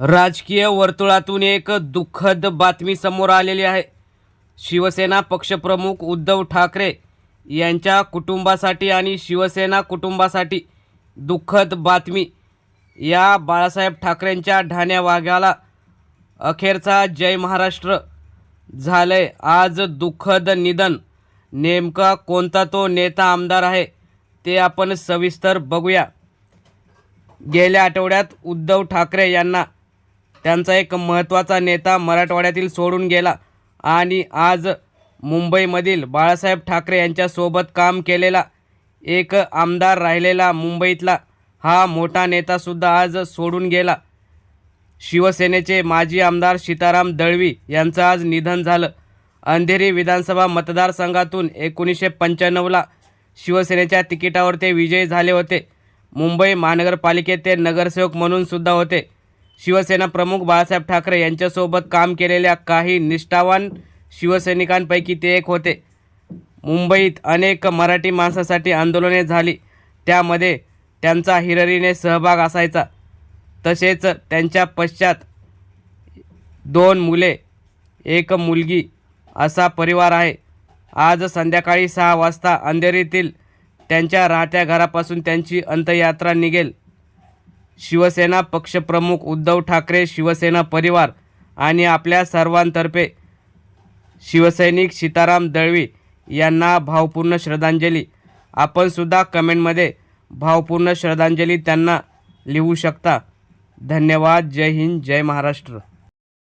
राजकीय वर्तुळातून एक दुःखद बातमी समोर आलेली आहे. शिवसेना पक्षप्रमुख उद्धव ठाकरे यांच्या कुटुंबासाठी आणि शिवसेना कुटुंबासाठी दुःखद बातमी. या बाळासाहेब ठाकरेंच्या ढाण्या वाघ्याला अखेरचा जय महाराष्ट्र. झालंय आज दुःखद निधन. नेमका कोणता तो नेता आमदार आहे ते आपण सविस्तर बघूया. गेल्या आठवड्यात उद्धव ठाकरे यांना त्यांचा एक महत्त्वाचा नेता मराठवाड्यातील सोडून गेला. आणि आज मुंबईमधील बाळासाहेब ठाकरे यांच्यासोबत काम केलेला एक आमदार राहिलेला मुंबईतला हा मोठा नेतासुद्धा आज सोडून गेला. शिवसेनेचे माजी आमदार सीताराम दळवी यांचं आज निधन झालं. अंधेरी विधानसभा मतदारसंघातून एकोणीसशे पंच्याण्णवला शिवसेनेच्या तिकिटावर ते विजयी झाले होते. मुंबई महानगरपालिकेत ते नगरसेवक म्हणून सुद्धा होते. शिवसेना प्रमुख बाळासाहेब ठाकरे यांच्यासोबत काम केलेल्या काही निष्ठावान शिवसैनिकांपैकी ते एक होते. मुंबईत अनेक मराठी माणसासाठी आंदोलने झाली. त्यामध्ये त्यांचा हिररीने सहभाग असायचा. तसेच त्यांच्या पश्चात दोन मुले एक मुलगी असा परिवार आहे. आज संध्याकाळी सहा वाजता अंधेरीतील त्यांच्या राहत्या घरापासून त्यांची अंत्ययात्रा निघेल. शिवसेना पक्षप्रमुख उद्धव ठाकरे शिवसेना परिवार आणि आपल्या सर्वांतर्फे शिवसैनिक सीताराम दळवी यांना भावपूर्ण श्रद्धांजली. आपणसुद्धा कमेंटमध्ये भावपूर्ण श्रद्धांजली त्यांना लिहू शकता. धन्यवाद. जय हिंद. जय महाराष्ट्र.